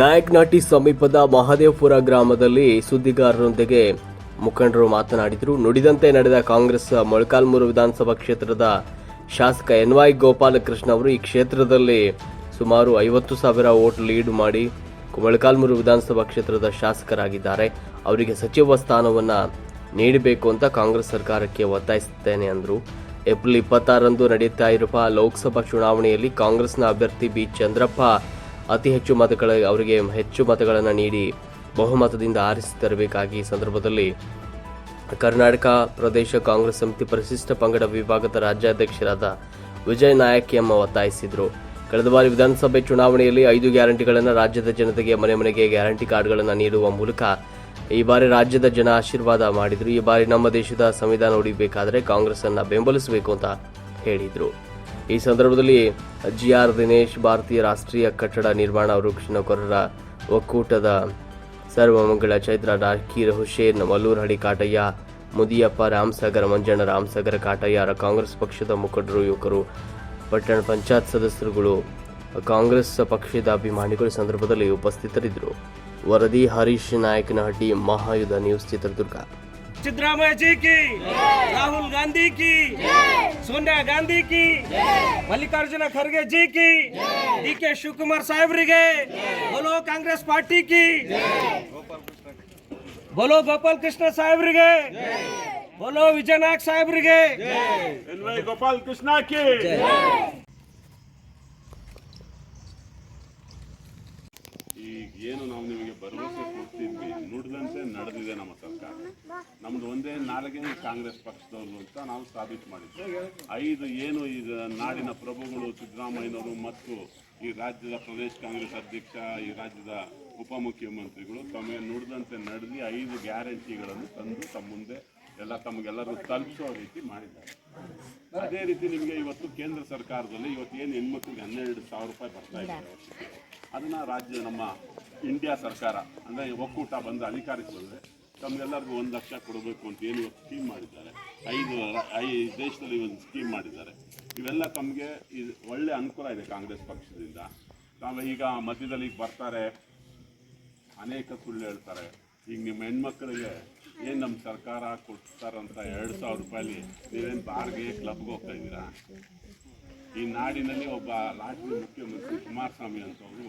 ನಾಯಕನಹಟ್ಟಿ ಸಮೀಪದ ಮಹದೇವಪುರ ಗ್ರಾಮದಲ್ಲಿ ಸುದ್ದಿಗಾರರೊಂದಿಗೆ ಮುಖಂಡರು ಮಾತನಾಡಿದರು. ನುಡಿದಂತೆ ನಡೆದ ಕಾಂಗ್ರೆಸ್ ಮೊಳಕಾಲ್ಮೂರು ವಿಧಾನಸಭಾ ಕ್ಷೇತ್ರದ ಶಾಸಕ ಎನ್ ವೈ ಗೋಪಾಲಕೃಷ್ಣ ಅವರು ಈ ಕ್ಷೇತ್ರದಲ್ಲಿ ಸುಮಾರು ಐವತ್ತು ಸಾವಿರ ವೋಟ್ ಲೀಡ್ ಮಾಡಿ ಮೊಳಕಾಲ್ಮೂರು ವಿಧಾನಸಭಾ ಕ್ಷೇತ್ರದ ಶಾಸಕರಾಗಿದ್ದಾರೆ. ಅವರಿಗೆ ಸಚಿವ ಸ್ಥಾನವನ್ನು ನೀಡಬೇಕು ಅಂತ ಕಾಂಗ್ರೆಸ್ ಸರ್ಕಾರಕ್ಕೆ ಒತ್ತಾಯಿಸುತ್ತೇನೆ ಅಂದರು. ಏಪ್ರಿಲ್ ಇಪ್ಪತ್ತಾರಂದು ನಡೆಯುತ್ತಾ ಇರುವ ಲೋಕಸಭಾ ಚುನಾವಣೆಯಲ್ಲಿ ಕಾಂಗ್ರೆಸ್ನ ಅಭ್ಯರ್ಥಿ ಬಿ ಚಂದ್ರಪ್ಪ ಅತಿ ಹೆಚ್ಚು ಮತಗಳ ಅವರಿಗೆ ಹೆಚ್ಚು ಮತಗಳನ್ನು ನೀಡಿ ಬಹುಮತದಿಂದ ಆರಿಸಿ ತರಬೇಕಾಗಿ ಈ ಸಂದರ್ಭದಲ್ಲಿ ಕರ್ನಾಟಕ ಪ್ರದೇಶ ಕಾಂಗ್ರೆಸ್ ಸಮಿತಿ ಪರಿಶಿಷ್ಟ ಪಂಗಡ ವಿಭಾಗದ ರಾಜ್ಯಾಧ್ಯಕ್ಷರಾದ ವಿಜಯ್ ನಾಯಕ್ ಎಮ್ಮ ಒತ್ತಾಯಿಸಿದರು. ಕಳೆದ ಬಾರಿ ವಿಧಾನಸಭೆ ಚುನಾವಣೆಯಲ್ಲಿ ಐದು ಗ್ಯಾರಂಟಿಗಳನ್ನು ರಾಜ್ಯದ ಜನತೆಗೆ ಮನೆ ಮನೆಗೆ ಗ್ಯಾರಂಟಿ ಕಾರ್ಡ್ಗಳನ್ನು ನೀಡುವ ಮೂಲಕ ಈ ಬಾರಿ ರಾಜ್ಯದ ಜನ ಆಶೀರ್ವಾದ ಮಾಡಿದರು. ಈ ಬಾರಿ ನಮ್ಮ ದೇಶದ ಸಂವಿಧಾನ ಉಳಿಬೇಕಾದರೆ ಕಾಂಗ್ರೆಸ್ ಅನ್ನ ಬೆಂಬಲಿಸಬೇಕು ಅಂತ ಹೇಳಿದ್ರು. ಈ ಸಂದರ್ಭದಲ್ಲಿ ಜಿ ಆರ್ ದಿನೇಶ್, ಭಾರತೀಯ ರಾಷ್ಟ್ರೀಯ ಕಟ್ಟಡ ನಿರ್ಮಾಣ ವೃಕ್ಷ ನೌಕರರ ಒಕ್ಕೂಟದ ಸರ್ವಮಂಗಳ ಚೈತ್ರ ಡಾಕೀರ್ ಹುಸೇನ್, ಮಲ್ಲೂರಹಳ್ಳಿ ಕಾಟಯ್ಯ, ಮುದಿಯಪ್ಪ, ರಾಮಸಾಗರ, ಮಂಜಣ್ಣ, ರಾಮಸಾಗರ ಕಾಟಯ್ಯರ ಕಾಂಗ್ರೆಸ್ ಪಕ್ಷದ ಮುಖಂಡರು, ಯುವಕರು, ಪಟ್ಟಣ ಪಂಚಾಯತ್ ಸದಸ್ಯರುಗಳು, ಕಾಂಗ್ರೆಸ್ ಪಕ್ಷದ ಅಭಿಮಾನಿಗಳು ಸಂದರ್ಭದಲ್ಲಿ ಉಪಸ್ಥಿತರಿದ್ದರು. ವರದಿ ಹರೀಶ್ ನಾಯಕನಹಟ್ಟಿ ಮಹಾಯುಧ ನ್ಯೂಸ್ ಚಿತ್ರದುರ್ಗ. सिद्धरामैया जी की राहुल गांधी की सोनिया गांधी की मल्लिकार्जुन खड़गे जी की डी के शिवकुमार साहेब्रिगे बोलो कांग्रेस पार्टी की बोलो गोपाल कृष्ण साहेब्रिगे बोलो विजयनाथ साहेब्रिगे गोपाल कृष्णा की। ಏನು ನಾವು ನಿಮಗೆ ಭರವಸೆ ಕೊಡ್ತಿದ್ವಿ? ನುಡಿದಂತೆ ನಡೆದಿದೆ ನಮ್ಮ ಸರ್ಕಾರ. ನಮ್ದು ಒಂದೇ ನಾಲ್ಕೇನೇ ಕಾಂಗ್ರೆಸ್ ಪಕ್ಷದವರು ಅಂತ ನಾವು ಸಾಬೀತು ಮಾಡಿದ್ವಿ ಐದು ಏನು ಈಗ ನಾಡಿನ ಪ್ರಭುಗಳು ಸಿದ್ದರಾಮಯ್ಯನವರು ಮತ್ತು ಈ ರಾಜ್ಯದ ಪ್ರದೇಶ ಕಾಂಗ್ರೆಸ್ ಅಧ್ಯಕ್ಷ, ಈ ರಾಜ್ಯದ ಉಪಮುಖ್ಯಮಂತ್ರಿಗಳು ತಮಗೆ ನುಡಿದಂತೆ ನಡೆದು ಐದು ಗ್ಯಾರಂಟಿಗಳನ್ನು ತಂದು ತಮ್ಮ ಮುಂದೆ ಎಲ್ಲ ತಮಗೆಲ್ಲರೂ ತಲುಪಿಸೋ ರೀತಿ ಮಾಡಿದ್ದಾರೆ. ಅದೇ ರೀತಿ ನಿಮಗೆ ಇವತ್ತು ಕೇಂದ್ರ ಸರ್ಕಾರದಲ್ಲಿ ಇವತ್ತು ಏನು ಹೆಣ್ಮಕ್ಳಿಗೆ ಹನ್ನೆರಡು ಸಾವಿರ ರೂಪಾಯಿ ಬರ್ತಾ ಇದೆ. ಅದನ್ನ ರಾಜ್ಯ ನಮ್ಮ ಇಂಡಿಯಾ ಸರ್ಕಾರ, ಅಂದರೆ ಒಕ್ಕೂಟ ಬಂದು ಅಧಿಕಾರಕ್ಕೆ ಬಂದರೆ ತಮಗೆಲ್ಲರಿಗೂ ಒಂದು ಲಕ್ಷ ಕೊಡಬೇಕು ಅಂತ ಏನು ಸ್ಕೀಮ್ ಮಾಡಿದ್ದಾರೆ. ಐದು, ಐ ದೇಶದಲ್ಲಿ ಒಂದು ಸ್ಕೀಮ್ ಮಾಡಿದ್ದಾರೆ. ಇವೆಲ್ಲ ತಮಗೆ ಇದು ಒಳ್ಳೆ ಅನುಕೂಲ ಇದೆ ಕಾಂಗ್ರೆಸ್ ಪಕ್ಷದಿಂದ. ತಾವು ಈಗ ಮಧ್ಯದಲ್ಲಿ ಬರ್ತಾರೆ, ಅನೇಕ ಸುಳ್ಳು ಹೇಳ್ತಾರೆ. ಈಗ ನಿಮ್ಮ ಹೆಣ್ಮಕ್ಳಿಗೆ ಏನು ನಮ್ಮ ಸರ್ಕಾರ ಕೊಡ್ತಾರಂತ ಎರಡು ಸಾವಿರ ರೂಪಾಯಲ್ಲಿ ನೀವೇನು ಬಾರ್ಗೆ ಕ್ಲಬ್ಗೆ ಹೋಗ್ತಾ ಇದ್ದೀರಾ? ಈ ನಾಡಿನಲ್ಲಿ ಒಬ್ಬ ರಾಜ್ಯದ ಮುಖ್ಯಮಂತ್ರಿ ಕುಮಾರಸ್ವಾಮಿ ಅಂತವರು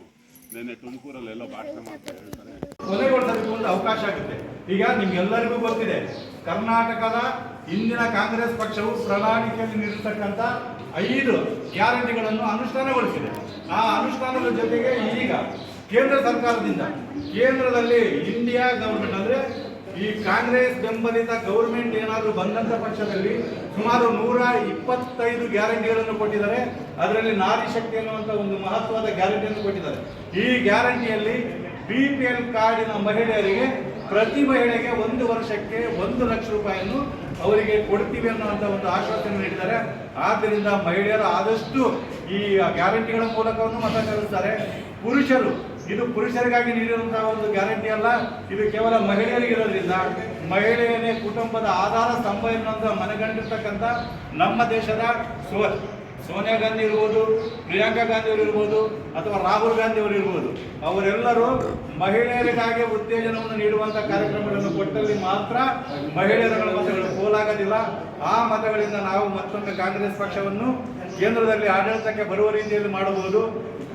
ನಿನ್ನೆ ತುಮಕೂರಲ್ಲೆಲ್ಲ ಭಾಷಣ ಮಾಡ್ತಾ ಹೇಳ್ತಾರೆ ಕೊನೆಗೊಳಿಸೋದಕ್ಕೆ ಒಂದು ಅವಕಾಶ ಆಗುತ್ತೆ. ಈಗ ನಿಮ್ಗೆಲ್ಲರಿಗೂ ಗೊತ್ತಿದೆ, ಕರ್ನಾಟಕದ ಇಂದಿನ ಕಾಂಗ್ರೆಸ್ ಪಕ್ಷವು ಪ್ರಣಾಳಿಕೆಯಲ್ಲಿ ನೀಡಿರ್ತಕ್ಕಂಥ ಐದು ಗ್ಯಾರಂಟಿಗಳನ್ನು ಅನುಷ್ಠಾನಗೊಳಿಸಿದೆ. ಆ ಅನುಷ್ಠಾನದ ಜೊತೆಗೆ ಈಗ ಕೇಂದ್ರ ಸರ್ಕಾರದಿಂದ, ಕೇಂದ್ರದಲ್ಲಿ ಇಂಡಿಯಾ ಗವರ್ಮೆಂಟ್ ಅಂದರೆ ಈ ಕಾಂಗ್ರೆಸ್ ಬೆಂಬಲಿತ ಗೌರ್ಮೆಂಟ್ ಏನಾದರೂ ಬಂದಂಥ ಪಕ್ಷದಲ್ಲಿ ಸುಮಾರು ನೂರ ಇಪ್ಪತ್ತೈದು ಗ್ಯಾರಂಟಿಗಳನ್ನು ಕೊಟ್ಟಿದ್ದಾರೆ. ಅದರಲ್ಲಿ ನಾರಿ ಶಕ್ತಿ ಅನ್ನುವಂಥ ಒಂದು ಮಹತ್ವದ ಗ್ಯಾರಂಟಿಯನ್ನು ಕೊಟ್ಟಿದ್ದಾರೆ. ಈ ಗ್ಯಾರಂಟಿಯಲ್ಲಿ ಬಿ ಪಿ ಎಲ್ ಕಾರ್ಡಿನ ಮಹಿಳೆಯರಿಗೆ ಪ್ರತಿ ಮಹಿಳೆಗೆ ಒಂದು ವರ್ಷಕ್ಕೆ ಒಂದು ಲಕ್ಷ ರೂಪಾಯಿಯನ್ನು ಅವರಿಗೆ ಕೊಡ್ತೀವಿ ಅನ್ನುವಂಥ ಒಂದು ಆಶ್ವಾಸನೆ ನೀಡಿದ್ದಾರೆ. ಆದ್ದರಿಂದ ಮಹಿಳೆಯರು ಆದಷ್ಟು ಈ ಗ್ಯಾರಂಟಿಗಳ ಮೂಲಕವನ್ನು ಮತ ಪುರುಷರು ಇದು ಪುರುಷರಿಗಾಗಿ ನೀಡಿರುವಂತಹ ಒಂದು ಗ್ಯಾರಂಟಿ ಅಲ್ಲ, ಇದು ಕೇವಲ ಮಹಿಳೆಯರಿಗೆ ಇರೋದ್ರಿಂದ. ಮಹಿಳೆಯರೇ ಕುಟುಂಬದ ಆಧಾರ ಸ್ತಂಭ ಎನ್ನುವಂತ ಮನಗಂಡಿರ್ತಕ್ಕಂಥ ನಮ್ಮ ದೇಶದ ಸೋ ಸೋನಿಯಾ ಗಾಂಧಿ ಇರ್ಬೋದು, ಪ್ರಿಯಾಂಕಾ ಗಾಂಧಿ ಅವರು ಇರ್ಬೋದು, ಅಥವಾ ರಾಹುಲ್ ಗಾಂಧಿ ಅವರು ಇರ್ಬೋದು. ಅವರೆಲ್ಲರೂ ಮಹಿಳೆಯರಿಗಾಗಿ ಉತ್ತೇಜನವನ್ನು ನೀಡುವಂತ ಕಾರ್ಯಕ್ರಮಗಳನ್ನು ಕೊಟ್ಟಲ್ಲಿ ಮಾತ್ರ ಮಹಿಳೆಯರ ಮತಗಳು ಪೋಲಾಗೋದಿಲ್ಲ. ಆ ಮತಗಳಿಂದ ನಾವು ಮತ್ತೊಮ್ಮೆ ಕಾಂಗ್ರೆಸ್ ಪಕ್ಷವನ್ನು ಕೇಂದ್ರದಲ್ಲಿ ಆಡಳಿತಕ್ಕೆ ಬರುವ ರೀತಿಯಲ್ಲಿ ಮಾಡಬಹುದು.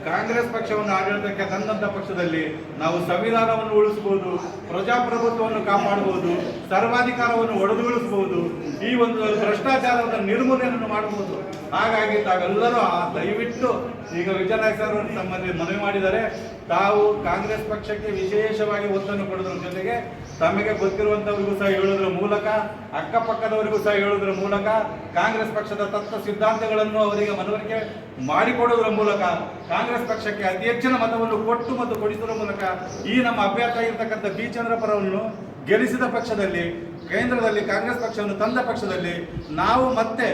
ಕಾಂಗ್ರೆಸ್ ಪಕ್ಷವನ್ನು ಆಡಳಿತಕ್ಕೆ ತಂದಂತ ಪಕ್ಷದಲ್ಲಿ ನಾವು ಸಂವಿಧಾನವನ್ನು ಉಳಿಸಬಹುದು, ಪ್ರಜಾಪ್ರಭುತ್ವವನ್ನು ಕಾಪಾಡಬಹುದು, ಸರ್ವಾಧಿಕಾರವನ್ನು ಒಡೆದುಗೊಳಿಸಬಹುದು ಈ ಒಂದು ಭ್ರಷ್ಟಾಚಾರದ ನಿರ್ಮೂಲನೆಯನ್ನು ಮಾಡಬಹುದು. ಹಾಗಾಗಿ ತಾವೆಲ್ಲರೂ ಆ ದಯವಿಟ್ಟು ಈಗ ವಿಜಯನಾಯಕ ಸರ್ ತಮ್ಮಲ್ಲಿ ಮನವಿ ಮಾಡಿದರೆ ತಾವು ಕಾಂಗ್ರೆಸ್ ಪಕ್ಷಕ್ಕೆ ವಿಶೇಷವಾಗಿ ಒತ್ತನ್ನು ಕೊಡೋದ್ರ ಜೊತೆಗೆ ತಮಗೆ ಗೊತ್ತಿರುವಂತವರಿಗೂ ಸಹ ಹೇಳುವುದರ ಮೂಲಕ, ಅಕ್ಕಪಕ್ಕದವರಿಗೂ ಸಹ ಹೇಳುವುದರ ಮೂಲಕ, ಕಾಂಗ್ರೆಸ್ ಪಕ್ಷದ ತತ್ವ ಸಿದ್ಧಾಂತಗಳನ್ನು ಅವರಿಗೆ ಮನವರಿಕೆ ಮಾಡಿಕೊಡುವುದರ ಮೂಲಕ, ಕಾಂಗ್ರೆಸ್ ಪಕ್ಷಕ್ಕೆ ಅತಿ ಹೆಚ್ಚಿನ ಮತವನ್ನು ಕೊಟ್ಟು ಮತ್ತು ಕೊಡಿಸುವ ಮೂಲಕ ಈ ನಮ್ಮ ಅಭ್ಯರ್ಥಿ ಆಗಿರ್ತಕ್ಕಂಥ ಬಿ ಚಂದ್ರಪುರವನ್ನು ಗೆಲ್ಲಿಸಿದ ಪಕ್ಷದಲ್ಲಿ ಕೇಂದ್ರದಲ್ಲಿ ಕಾಂಗ್ರೆಸ್ ಪಕ್ಷವನ್ನು ತಂದ ಪಕ್ಷದಲ್ಲಿ ನಾವು ಮತ್ತೆ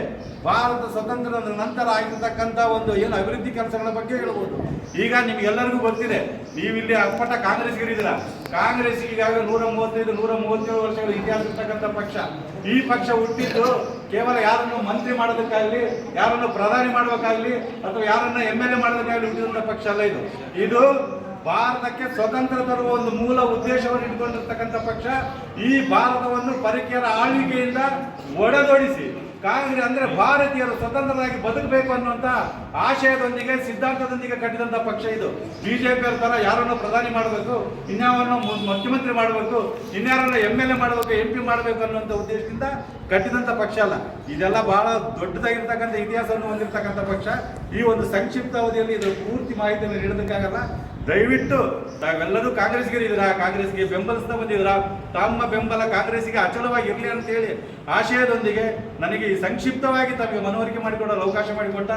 ಭಾರತ ಸ್ವತಂತ್ರದ ನಂತರ ಆಗಿರ್ತಕ್ಕಂಥ ಒಂದು ಏನು ಅಭಿವೃದ್ಧಿ ಕೆಲಸಗಳ ಬಗ್ಗೆ ಹೇಳ್ಬೋದು. ಈಗ ನಿಮ್ಗೆಲ್ಲರಿಗೂ ಗೊತ್ತಿದೆ, ನೀವಿಲ್ಲಿ ಅಪ್ಪಟ ಕಾಂಗ್ರೆಸ್ಗಿರಿದ್ದೀರ? ಕಾಂಗ್ರೆಸ್ ಈಗಾಗಲೇ ನೂರ ಮೂವತ್ತೈದು ನೂರ ಮೂವತ್ತೇಳು ವರ್ಷಗಳ ಇತಿಹಾಸ ಇರ್ತಕ್ಕಂಥ ಪಕ್ಷ. ಈ ಪಕ್ಷ ಹುಟ್ಟಿದ್ದು ಕೇವಲ ಯಾರನ್ನು ಮಂತ್ರಿ ಮಾಡೋದಕ್ಕಾಗಲಿ, ಯಾರನ್ನು ಪ್ರಧಾನಿ ಮಾಡಬೇಕಾಗಲಿ, ಅಥವಾ ಯಾರನ್ನು ಎಂ ಎಲ್ ಎ ಮಾಡೋದಕ್ಕಾಗಲಿ ಹುಟ್ಟಿದಂಥ ಪಕ್ಷ ಅಲ್ಲ ಇದು. ಇದು ಭಾರತಕ್ಕೆ ಸ್ವತಂತ್ರ ತರುವ ಒಂದು ಮೂಲ ಉದ್ದೇಶವನ್ನು ಇಟ್ಕೊಂಡಿರ್ತಕ್ಕಂಥ ಪಕ್ಷ ಈ ಭಾರತವನ್ನು ಪರಿಕರ ಆಳ್ವಿಕೆಯಿಂದ ಒಡೆದೊಡಿಸಿ ಕಾಂಗ್ರೆಸ್ ಅಂದ್ರೆ ಭಾರತೀಯರು ಸ್ವತಂತ್ರರಾಗಿ ಬದುಕಬೇಕು ಅನ್ನುವಂತ ಆಶಯದೊಂದಿಗೆ, ಸಿದ್ಧಾಂತದೊಂದಿಗೆ ಕಟ್ಟಿದಂತ ಪಕ್ಷ ಇದು. ಬಿಜೆಪಿ ತರ ಯಾರನ್ನು ಪ್ರಧಾನಿ ಮಾಡಬೇಕು ಇನ್ಯಾವನ್ನು ಮುಖ್ಯಮಂತ್ರಿ ಮಾಡಬೇಕು, ಇನ್ಯಾರನ್ನ ಎಂ ಎಲ್ ಎ ಮಾಡಬೇಕು ಎಂ ಪಿ ಮಾಡಬೇಕು ಅನ್ನುವಂಥ ಉದ್ದೇಶದಿಂದ ಕಟ್ಟಿದಂತ ಪಕ್ಷ ಅಲ್ಲ. ಇದೆಲ್ಲ ಬಹಳ ದೊಡ್ಡದಾಗಿರ್ತಕ್ಕಂಥ ಇತಿಹಾಸವನ್ನು ಹೊಂದಿರತಕ್ಕಂಥ ಪಕ್ಷ. ಈ ಒಂದು ಸಂಕ್ಷಿಪ್ತ ಅವಧಿಯಲ್ಲಿ ಇದು ಪೂರ್ತಿ ಮಾಹಿತಿಯನ್ನು ನೀಡೋದಕ್ಕಾಗಲ್ಲ. ದಯವಿಟ್ಟು ತಾವೆಲ್ಲರೂ ಕಾಂಗ್ರೆಸ್ಗೆ ಇದ್ದೀರಾ ಕಾಂಗ್ರೆಸ್ಗೆ ಬೆಂಬಲಿಸ್ತಾ ಬಂದಿದ್ದೀರಾ ತಮ್ಮ ಬೆಂಬಲ ಕಾಂಗ್ರೆಸ್ಗೆ ಅಚಲವಾಗಿ ಇರಲಿ ಅಂತೇಳಿ ಆಶಯದೊಂದಿಗೆ ನನಗೆ ಈ ಸಂಕ್ಷಿಪ್ತವಾಗಿ ತಮಗೆ ಮನವರಿಕೆ ಮಾಡಿಕೊಡಲು ಅವಕಾಶ ಮಾಡಿಕೊಟ್ಟ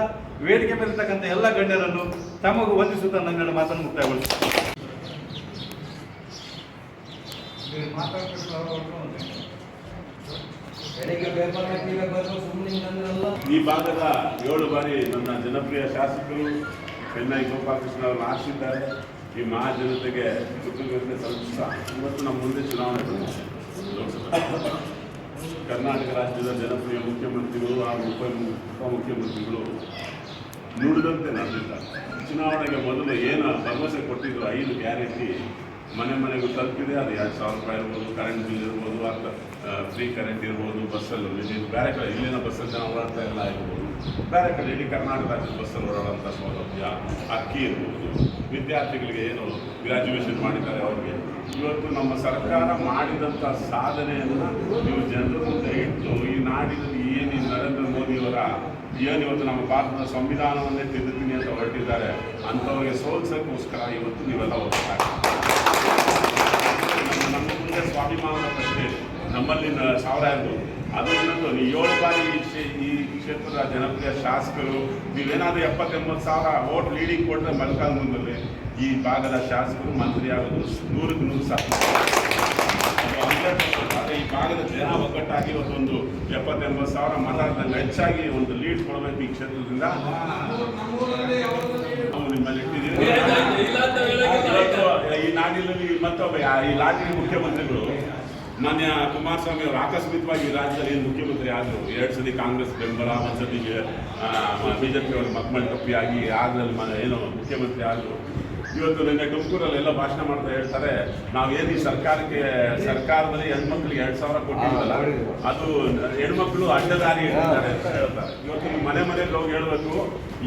ವೇದಿಕೆ ಮೇಲಿರ್ತಕ್ಕಂಥ ಎಲ್ಲ ಗಣ್ಯರನ್ನು ತಮಗೂ ವಂದಿಸುತ್ತಾ ನನ್ನ ಮಾತನ್ನು ಮುಕ್ತಾಯಗೊಳಿಸುತ್ತೇನೆ. ಈ ಭಾಗದ ಏಳು ಬಾರಿ ನನ್ನ ಜನಪ್ರಿಯ ಶಾಸಕರು ಚೆನ್ನೈ ಗೋಪಾಲಕೃಷ್ಣ ಅವರು ಆಶಿದ್ದಾರೆ ಈ ಮಹಾಜನತೆಗೆ ಕೃತಜ್ಞತೆ ಸಲ್ಲಿಸ್ತಾ ಇವತ್ತು ನಮ್ಮ ಮುಂದೆ ಚುನಾವಣೆ ಬಂದಿದೆ. ಕರ್ನಾಟಕ ರಾಜ್ಯದ ಜನಪ್ರಿಯ ಮುಖ್ಯಮಂತ್ರಿಗಳು ಹಾಗೂ ಉಪ ಉಪಮುಖ್ಯಮಂತ್ರಿಗಳು ನುಡಿದಂತೆ ನಡೆದಿದ್ದಾರೆ. ಚುನಾವಣೆಗೆ ಮೊದಲು ಏನು ಭರವಸೆ ಕೊಟ್ಟಿದ್ರು ಐದು ಗ್ಯಾರಂಟಿ ಮನೆ ಮನೆಗೂ ತಲುಪಿದೆ. ಅದು ಎರಡು ಸಾವಿರ ರೂಪಾಯಿ ಇರ್ಬೋದು ಕರೆಂಟ್ ಬಿಲ್ ಇರ್ಬೋದು ಅಥವಾ ಫ್ರೀ ಕರೆಂಟ್ ಇರ್ಬೋದು, ಬಸ್ಸಲ್ಲಿ ಇಲ್ಲಿ ಬೇರೆ ಕಡೆ, ಇಲ್ಲಿನ ಬಸ್ಸಲ್ಲಿ ಜನ ಓಡಾಡ್ತಾ ಇಲ್ಲ ಇರ್ಬೋದು. ಬೇರೆ ಕಡೆ, ಇಡೀ ಕರ್ನಾಟಕ ರಾಜ್ಯದ ಬಸ್ಸಲ್ಲಿ ಓಡಾಡುವಂಥ ಸೌಲಭ್ಯ, ಅಕ್ಕಿ ಇರ್ಬೋದು. ವಿದ್ಯಾರ್ಥಿಗಳಿಗೆ ಏನು ಗ್ರ್ಯಾಜುಯೇಷನ್ ಮಾಡಿದ್ದಾರೆ ಅವರಿಗೆ. ಇವತ್ತು ನಮ್ಮ ಸರ್ಕಾರ ಮಾಡಿದಂಥ ಸಾಧನೆಯನ್ನು ನೀವು ಜನರ ಮುಂದೆ ಇಟ್ಟು ಈ ನಾಡಿನಲ್ಲಿ ಏನು ನರೇಂದ್ರ ಮೋದಿಯವರ ಏನು ಇವತ್ತು ನಮ್ಮ ಭಾರತದ ಸಂವಿಧಾನವನ್ನೇ ತಿದ್ದುತ್ತೀನಿ ಅಂತ ಹೊರಟಿದ್ದಾರೆ. ಅಂಥವ್ರಿಗೆ ಸೋಲ್ಸೋಕ್ಕೋಸ್ಕರ ಇವತ್ತು ನೀವೆಲ್ಲ ಹೋಗ್ತಾರೆ ನಮ್ಮ ಮುಂದೆ ಸ್ವಾಭಿಮಾನದ ಪ್ರಶ್ನೆ. ನಮ್ಮಲ್ಲಿ ಸಾವಿರ ಇರ್ಬೋದು ಅದು ಏಳು ಬಾರಿ ಈ ಕ್ಷೇತ್ರದ ಜನಪ್ರಿಯ ಶಾಸಕರು, ನೀವೇನಾದ್ರೂ ಎಪ್ಪತ್ತೆಂಬತ್ತು ಸಾವಿರ ಓಟ್ ಲೀಡಿಂಗ್ ಕೊಟ್ಟರೆ ಮುಂದಲ್ಲಿ ಈ ಭಾಗದ ಶಾಸಕರು ಮಂತ್ರಿ ಆಗೋದು ನೂರಕ್ಕೆ ನೂರು ಸಾವಿರ ಭಾಗದ ಜನ ಒಗ್ಗಟ್ಟಾಗಿ ಇವತ್ತೊಂದು ಎಪ್ಪತ್ತೆಂಬತ್ತು ಸಾವಿರ ಮತ ಹೆಚ್ಚಾಗಿ ಒಂದು ಲೀಡ್ ಕೊಡಬೇಕು ಈ ಕ್ಷೇತ್ರದಿಂದ. ನಿಮ್ಮಲ್ಲಿ ಇಟ್ಟಿದ್ದೀವಿ. ಈ ನಾಡಿನಲ್ಲಿ ಮತ್ತೊಬ್ಬ ಈ ರಾಜ್ಯದ ಮುಖ್ಯಮಂತ್ರಿಗಳು, ಮಾನ್ಯ ಕುಮಾರಸ್ವಾಮಿ ಅವರು ಆಕಸ್ಮಿಕವಾಗಿ ರಾಜ್ಯದಲ್ಲಿ ಮುಖ್ಯಮಂತ್ರಿ ಆದರು, ಎರಡು ಸತಿ ಕಾಂಗ್ರೆಸ್, ಬೆಂಬಲ, ಒಂದು ಸತಿ ಬಿಜೆಪಿ ಅವರು ಮಕ್ಕಳ ಕಪ್ಪಿಯಾಗಿ ಆದ್ರಲ್ಲಿ ಮ- ಏನು ಮುಖ್ಯಮಂತ್ರಿ ಆದರು ಇವತ್ತು ನಿನ್ನೆ ತುಮಕೂರಲ್ಲಿ ಎಲ್ಲ ಭಾಷಣ ಮಾಡ್ತಾ ಹೇಳ್ತಾರೆ ನಾವು ಏನು ಈ ಸರ್ಕಾರಕ್ಕೆ ಸರ್ಕಾರದಲ್ಲಿ ಹೆಣ್ಮಕ್ಳಿಗೆ ಎರಡು ಸಾವಿರ ಕೊಟ್ಟಿದ್ದಲ್ಲ ಅದು ಹೆಣ್ಮಕ್ಳು ಅಡ್ಡದಾರಿ ಹೇಳ್ತಾರೆ ಅಂತ ಹೇಳ್ತಾರೆ. ಇವತ್ತು ನಿಮ್ಮ ಮನೆ ಮನೆಗೆ ಹೋಗಿ ಹೇಳಬೇಕು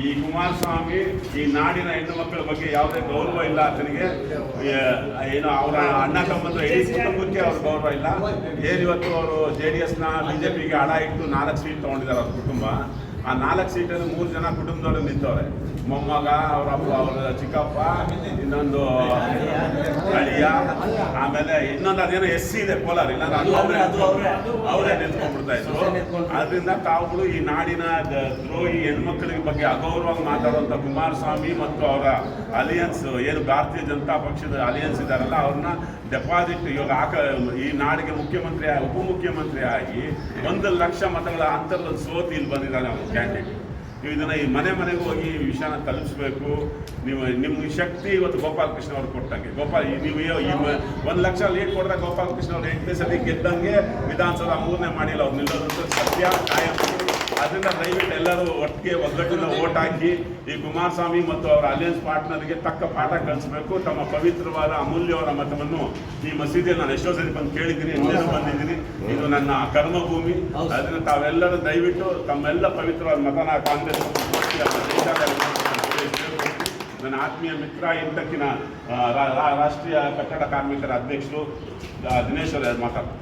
ಈ ಕುಮಾರಸ್ವಾಮಿ ಈ ನಾಡಿನ ಹೆಣ್ಣು ಮಕ್ಕಳ ಬಗ್ಗೆ ಯಾವುದೇ ಗೌರವ ಇಲ್ಲ ಆತನಿಗೆ ಏನು ಅವರ ಅಣ್ಣ ತಮ್ಮಂದ್ರೆ ಇಡೀ ಕುಟುಂಬಕ್ಕೆ ಅವ್ರ ಗೌರವ ಇಲ್ಲ. ಏನಿವತ್ತು ಇವತ್ತು ಅವರು ಜೆ ಡಿ ಎಸ್ನ ಬಿಜೆಪಿಗೆ ಹಣ ಇಟ್ಟು ನಾಲ್ಕು ಸೀಟ್ ತಗೊಂಡಿದ್ದಾರೆ ಅವ್ರ ಕುಟುಂಬ. ಆ ನಾಲ್ಕು ಸೀಟಲ್ಲಿ ಮೂರು ಜನ ಕುಟುಂಬದವರು ನಿಂತವ್ರೆ. ಮೊಮ್ಮಗ ಅವರ ಅವರ ಚಿಕ್ಕಪ್ಪ ಇನ್ನೊಂದು ಅಳಿಯ ಆಮೇಲೆ ಇನ್ನೊಂದು ಅದೇನೋ ಎಸ್ ಸಿ ಇದೆ ಕೋಲಾರ. ಇಲ್ಲ ಅವರೇ ನಿಂತ್ಕೊಂಡ್ಬಿಡ್ತಾ ಇದ್ರು. ಅದರಿಂದ ತಾವುಗಳು ಈ ನಾಡಿನ ದ್ರೋಹಿ ಹೆಣ್ಮಕ್ಳಿಗೆ ಬಗ್ಗೆ ಅಗೌರವ ಮಾತಾಡುವಂಥ ಕುಮಾರಸ್ವಾಮಿ ಮತ್ತು ಅವರ ಅಲಿಯನ್ಸ್ ಏನು ಭಾರತೀಯ ಜನತಾ ಪಕ್ಷದ ಅಲಿಯನ್ಸ್ ಇದ್ದಾರಲ್ಲ ಅವ್ರನ್ನ ಡೆಪಾಸಿಟ್ ಇವಾಗ ಹಾಕ ಈ ನಾಡಿಗೆ ಮುಖ್ಯಮಂತ್ರಿ ಉಪಮುಖ್ಯಮಂತ್ರಿ ಆಗಿ ಒಂದು ಲಕ್ಷ ಮತಗಳ ಅಂತರದಲ್ಲಿ ಸೋತಿ ಇಲ್ಲಿ ಬಂದಿದ್ದಾನೆ ಅವನು ಕ್ಯಾಂಡಿಡೇಟ್ ನೀವು ಇದನ್ನು ಈ ಮನೆ ಮನೆಗೆ ಹೋಗಿ ಈ ವಿಷಯನ ತಲುಪಿಸ್ಬೇಕು ನೀವು ನಿಮ್ಮ ಶಕ್ತಿ ಇವತ್ತು ಗೋಪಾಲಕೃಷ್ಣ ಅವ್ರು ಕೊಟ್ಟಂಗೆ. ಗೋಪಾಲ್ ನೀವು ಒಂದು ಲಕ್ಷ ಲೀಡ್ ಕೊಟ್ಟರೆ ಗೋಪಾಲಕೃಷ್ಣ ಅವ್ರು ಎಂಟನೇ ಸತಿ ಗೆದ್ದಂಗೆ ವಿಧಾನಸಭಾ ಮೂರನೇ ಮಾಡಿಲ್ಲ. ಅವ್ರು ನಿಲ್ಲೋದಂತ ಸತ್ಯ ಕಾಯಂ ಅದರಿಂದ ದಯವಿಟ್ಟು ಎಲ್ಲರೂ ಒಟ್ಟಿಗೆ ಒಗ್ಗಟ್ಟಿನ ಓಟ್ ಹಾಕಿ ಈ ಕುಮಾರಸ್ವಾಮಿ ಮತ್ತು ಅವರ ಅಲಿಯನ್ಸ್ ಪಾರ್ಟ್ನರ್ಗೆ ತಕ್ಕ ಪಾಠ ಕಲಿಸಬೇಕು. ತಮ್ಮ ಪವಿತ್ರವಾದ ಅಮೂಲ್ಯವಾದ ಮತವನ್ನು ಈ ಮಸೀದಿಯಲ್ಲಿ ನಾನು ಎಷ್ಟೋ ಸರಿ ಬಂದು ಕೇಳಿದ್ದೀನಿ ಎಲ್ಲರೂ ಬಂದಿದ್ದೀನಿ. ಇದು ನನ್ನ ಕರ್ಮಭೂಮಿ. ಅದರಿಂದ ತಾವೆಲ್ಲರೂ ದಯವಿಟ್ಟು ತಮ್ಮೆಲ್ಲ ಪವಿತ್ರವಾದ ಮತನ ಕಾಂಗ್ರೆಸ್ ನನ್ನ ಆತ್ಮೀಯ ಮಿತ್ರ ರಾ- ರಾಷ್ಟ್ರೀಯ ಕಟ್ಟಡ ಕಾರ್ಮಿಕರ ಅಧ್ಯಕ್ಷರು ದಿನೇಶ್ವರ ದಿನೇಶ್ ಮಾತಾಡ್ತಾರೆ.